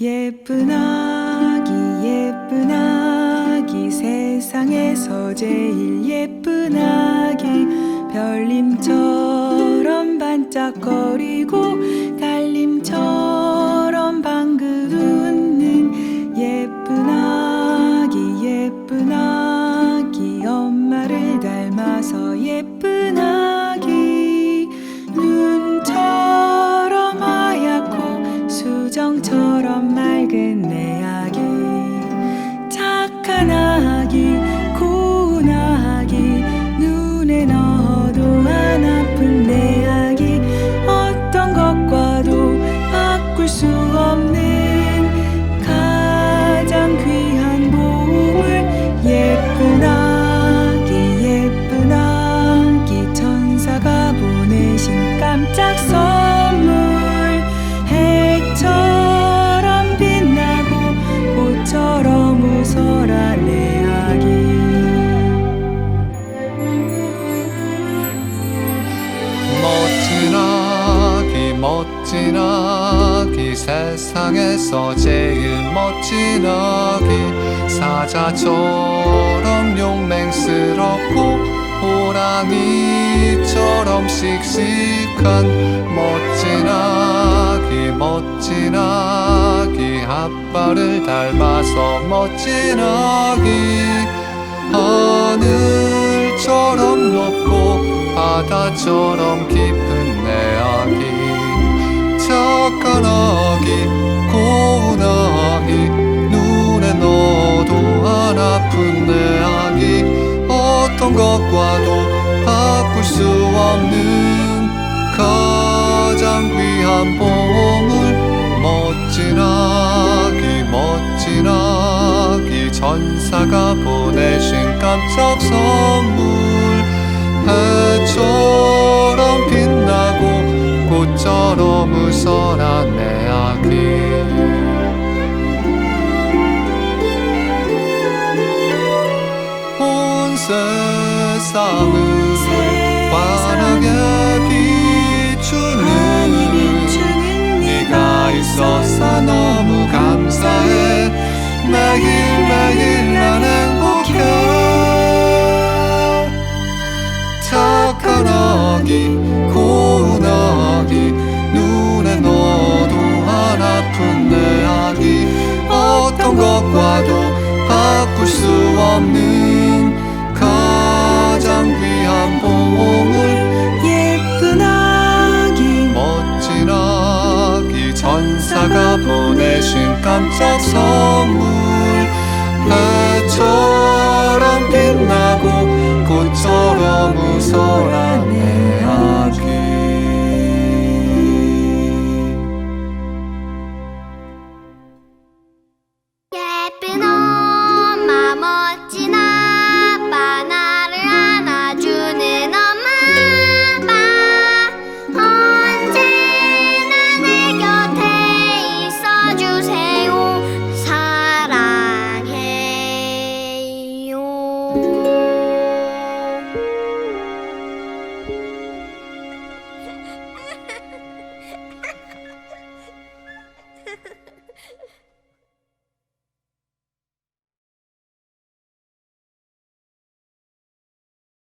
예쁜 아 반짝거리고 달님처럼 방긋 웃는 예쁜 아기 예쁜 아기. 엄마를 닮아서 예쁜 아기. 눈처럼 하얗고 수정처럼 맑은 멋진 아기 세상에서 제일 멋진 아기 사자처럼 용맹스럽고 호랑이처럼 씩씩한 멋진 아기 멋진 아기 아빠를 닮아서 멋진 아기 하늘처럼 높고 바다처럼 깊은 아기 고운 아기 눈에 넣어도 안 아픈 내 아기 어떤 것과도 바꿀 수 없는 가장 귀한 보물 멋진 아기 멋진 아기 천사가 보내신 깜짝 선물 해처 세상을 환하게 비추는 네가 있어서 너무 감사해. 매일 매일 난 행복해. 착한 아기 고운 아기 눈에 넣어도 안 아픈 내 아기 어떤 것과도 바꿀 수 없는 산자 선물 배송